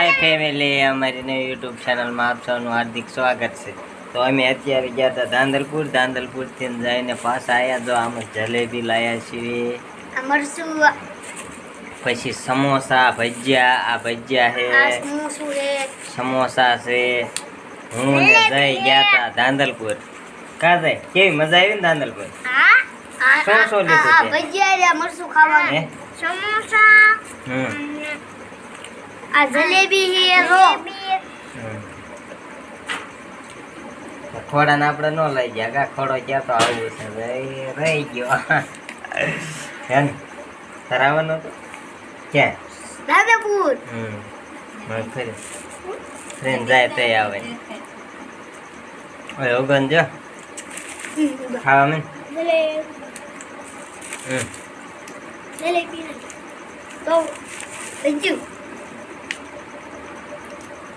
હાય family અમારી નવી YouTube ચેનલમાં આપ સૌનું હાર્દિક સ્વાગત છે. તો અમે અત્યારે ગયા હતા ધાંધલપુર. ધાંધલપુરથી જઈને પાછા આવ્યા તો આમ જલેબી લાયા છીએ. પછી સમોસા ભજીયા. આ ભજીયા છે. સમોસું છે. હું ને જઈ ગયા હતા ધાંધલપુર. કા જાય? કેવી? મજા આવી ને ધાંધલપુર? શું શું લીધું ભજીયા મરસું ખાવાનું? સમોસા હમ. આ જલેબી છે રો ખોડાને આપણે ન લઈ ગયા કા ખોડો ક્યાં તો આવું છે ભાઈ રહી ગયો. હે ને? તારે આવવાનું હતું? ક્યાં? દાદાપુર. હમ ફરી. ફ્રેન્ડ જાય તે આવે. ઓય ઓગન જો. ખાવા જલેબી હમ. જલેબી તો ભજીયું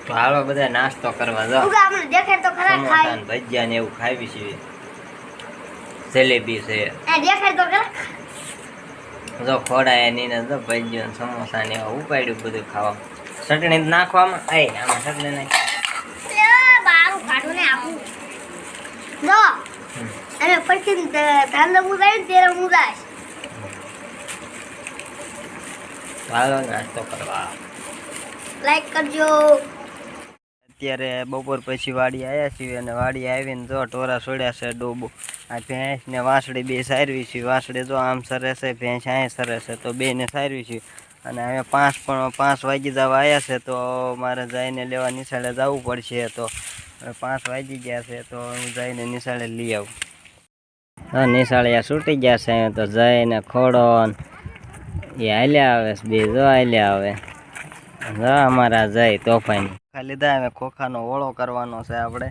તો હાલો બધા નાસ્તો કરવા જો ઉગા તો ખરા ખાઈ ભજીયા ને એવું ખાવી છે જલેબી છે. દેખાય તો ખરા. જો ખોડાયની ને જો ભજીયા ને સમોસા ને એવું ઉપાડ્યું બધું ખાવા. ચટણી નાખવામાં આય આમાં ચટણી નાખી. બારું કાઢું ને આપું જો અને પછી ધાંધો મુદાય ને તેરે મુદાય હાલો નાસ્તો કરવા. લાઈક કરજો. અત્યારે બપોર પછી વાડી આવ્યા છીએ અને વાડી આવીને જો ટોરા છોડ્યા છે ડોબો. આ ભેંસ ને વાંસળી બે સારવી છે. વાંસળી જો આમ સરે છે ભેંસ અહીં સરે છે તો બેને સારવી છે. અને હવે પાંચ પણ પાંચ વાગી જવા આવ્યા છે, તો મારે જઈને લેવા નિશાળે જવું પડશે તો. પાંચ વાગી ગયા છે, તો હું જઈને નિશાળે લઈ આવું. હા, નિશાળે છૂટી ગયા છે, તો જઈને ખોડો એ હાલ્યા આવે બે જો હાલ્યા આવે. અમારા જાય તોફાની. ખોખા લીધા હવે ખોખાનો ઓળો કરવાનો છે આપણે.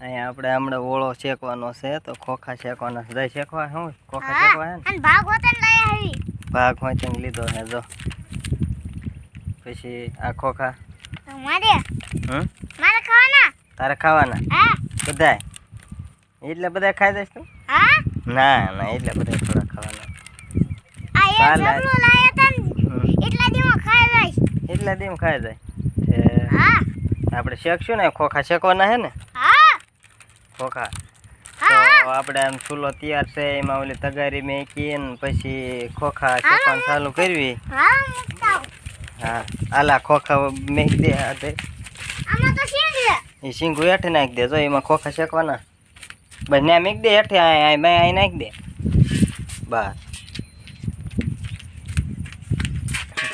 અહીંયા આપણે હમણાં ઓળો શેકવાનો છે તો ખોખા શેકવાના છે. જાય શેકવા શું? ખોખા શેકવા હે ભાગ હોતે લઈ આવી. ભાગ લીધો ને જો. પછી આ ખોખા. મારે. હમ? મારે ખાવાના? તારે ખાવાના? હા. બધાય? એટલે બધા ખાઈ દઈશ તું? હા? ના ના એટલે બધા થોડા ખાવાના. આ લાયા તા ને હમ. એટલા દીમાં ખાઈ એટલે દીમ ખાઈ જાય. આપણે શેકશું ને ખોખા શેકવાના હે ને? ખોખા. તો આપણે આમ ચૂલો તૈયાર છે એમાં ઓલી તગારી મેકી ને પછી ખોખા શેકવાનું ચાલુ કરવી. હા આલા ખોખા મેકી દે શેક એ શીંગું હેઠે નાખી દે જો એમાં ખોખા શેકવાના. બસ ને મેક દે હેઠે આ નાખી દે. બસ.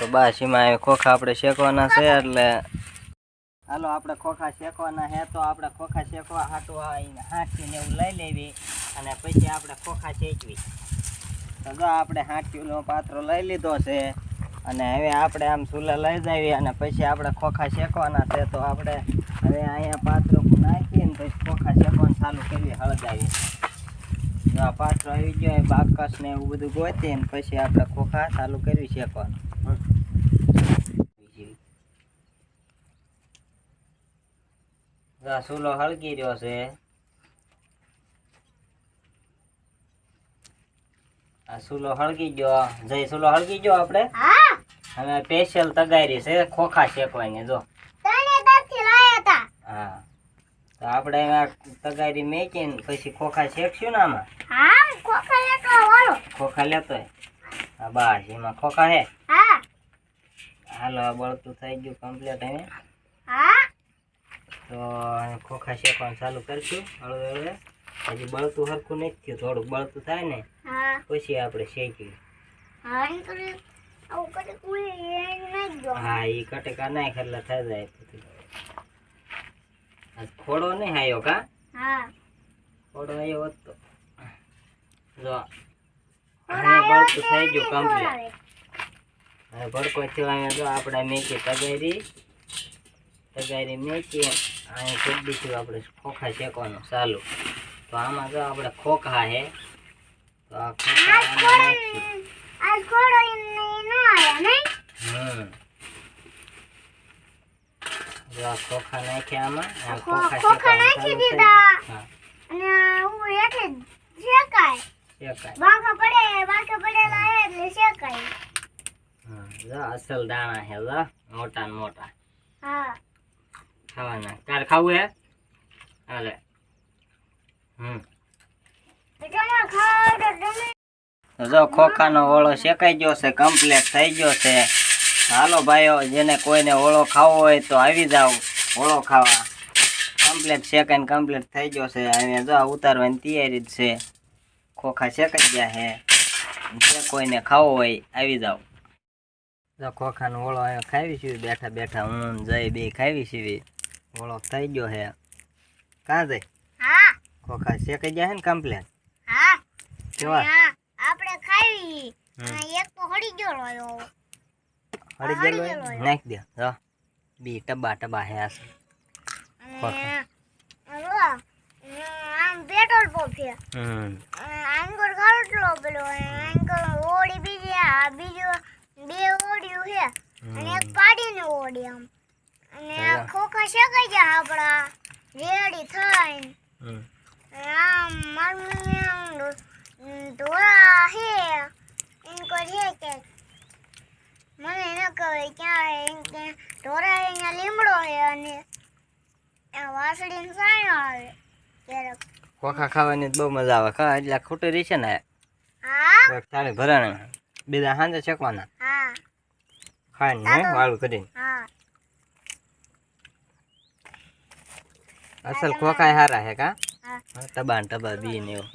તો બસ, એમાં ખોખા આપણે શેકવાના છે, એટલે હાલો, આપણે ખોખા શેકવાના છે, તો આપણે ખોખા શેકવા હાટું હાંઠીને એવું લઈ લેવી અને પછી આપણે ખોખા શેકવી. તો જો આપણે હાંઠીનો પાત્રો લઈ લીધો છે અને હવે આપણે આમ ચૂલા લઈ જઈએ અને પછી આપણે ખોખા શેકવાના છે, તો આપણે હવે અહીંયા પાત્રો નાખીએ ને પછી ખોખા શેકવાનું ચાલુ કરીએ હળગાવી જો આ પાત્રો આવી ગયો બાકસ ને એવું બધું ગોતી ને પછી આપણે ખોખા ચાલુ કરવી શેકવાનું. હમ. જો આ ચૂલો હળગી રહ્યો છે. આ ચૂલો હળગી ગયો. જય ચૂલો હળગી ગયો આપણે? હવે સ્પેશિયલ તગારી છે ખોખા શેકવાની જો. હા. તો આપણે આ તગારી મેકીને પછી ખોખા શેકશું ને આમાં? હા ખોખા લેકા વાળો ખોખા લેતો હા બસ એમાં ખોખા હે? હા. હાલો બળતું થઈ ગયું કમ્પ્લીટ હવે. હા. તો ખોખા શેકવાનું ચાલુ કરશું હળવે હળવે. હજી બળતું સરખું નથી થયું થોડુંક બળતું થાય ને પછી આપણે શેકીએ. હા એ કટકા નાખ એટલે થઈ જાય. બધું. ખોડો નહીં આવ્યો કા? હા. ખોડો આવ્યો હોત જો હવે બળતું થઈ ગયું કમ્પ્લીટ હવે ભડકો થયો અહીંયા જો આપણે મેકી તગારી. તગારી મેકી અહીંયા દઈશું આપણે ખોખા શેકવાનું ચાલુ. તો આમાં જો આપણે ખોખા હે. તો આ ખોખા આમાં નાખીશું. આજ ખોડો ઈ નો આયા નહીં હમ જો ખોખા નાખ્યા આમાં ખોખા નાખી દીધા. અને હું એટલે શેકાય. શેકાય. બાંકા પડે બાંકા પડેલા હે. એટલે શેકાય. હા જો અસલ દાણા હે જો મોટા ને મોટા. હા. ખાવાના. તારે ખાવું હે? હાલે. હમ. જો ખોખાનો ઓળો શેકાઈ ગયો છે કમ્પ્લીટ થઈ ગયો છે. હાલો ભાઈઓ જેને કોઈને ઓળો ખાવો હોય તો આવી જાવ ઓળો ખાવા. કમ્પ્લેટ શેકાઈને કમ્પ્લેટ થઈ ગયો છે. અહીંયા જો ઉતારવાની તૈયારી જ છે. ખોખા શેકાઈ ગયા છે. જે કોઈને ખાવો હોય આવી જાવ જો ખોખાનો ઓળો અહીંયા ખાવી છીએ બેઠા બેઠા હું જઈ બે ખાવી છીએ ઓળો થઈ ગયો છે. કાં જાય ખોખા શેકાઈ ગયા છે ને કમ્પ્લેટ હા. કેવા? આપણે ખાવી. એક તો હળી ગયો હળી ગયેલો. નાખ દે. જો બી ટબા ટબા હે આસ. આમ પેટ્રોલ પંપ છે. હમ. ખાટલો પેલો આંગળ ઓડી બીજી આ બીજો બે ઓડિયું છે. અને એક પાડીને ઓડી આમ. અને આ. ખોખા શેકાઈ ગયા આપણા. રેડી થઈને આમ મારી મમ્મી આમ ઢોરા છે એમ કરીએ કે મને ક્યાં ઢોરા અહીંયા લીમડો છે અને આ વાસળીને આવે ક્યારેક. ખોખા ખાવાની બહુ મજા આવે. ખા એટલે ખોટું રહેશે ને. હા? બીજા સાંજે શેકવાના. હા. વાળું કરીને. હા. અસલ ખોખા હારા હે કા? હા. ટબા ને ટબા બી ને એવું.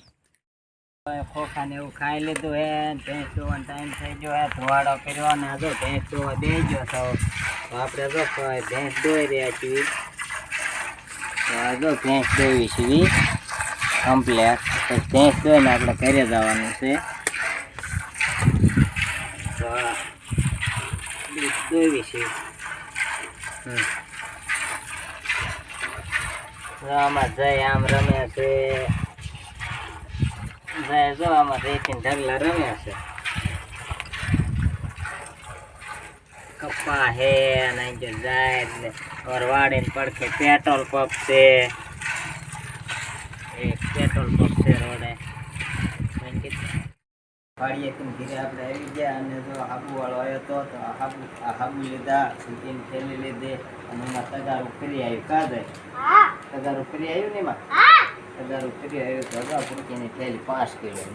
ખોખા ને એવું ખાઈ લીધું હે ભેંસ જોવાનો ટાઈમ થઈ ગયો હે, ધોવાડો કર્યો ને જો ભેંસ જોવા દે ગયો તો આપણે જો ભેંસ દોઈ રહ્યા છીએ. જો ભેંસ દોવી છીએ કમ્પ્લેટ તો ભેંસ દોઈને આપણે ઘરે જવાનું છે. તો આ બીજ દોઈ છે. હમ. જો આમાં જય આમ રમે છે. જય જો આમાં રેતીન ઢગલા રમે છે. કપ્પા હે અને જો જાય ને ઓર વાડીને પડખે પેટ્રોલ પંપ છે. એક પેટ્રોલ પંપ છે રોડે. વાડીએથી ઘીરે આપણે આવી ગયા અને જો હાબુ વાળો આવ્યો હતો તો હાબુ આ હાબુ લીધા સૂકીને થેલી લીધી અને એમાં તગારું ફરી આવ્યું. કા જાય? તગારું ફરી આવ્યું ને એમાં? હજાર કરી આવ્યો તો અગાઉ પૂરતી થેલી પાસ કર્યો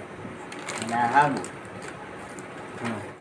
અને આ હાબુ હમ.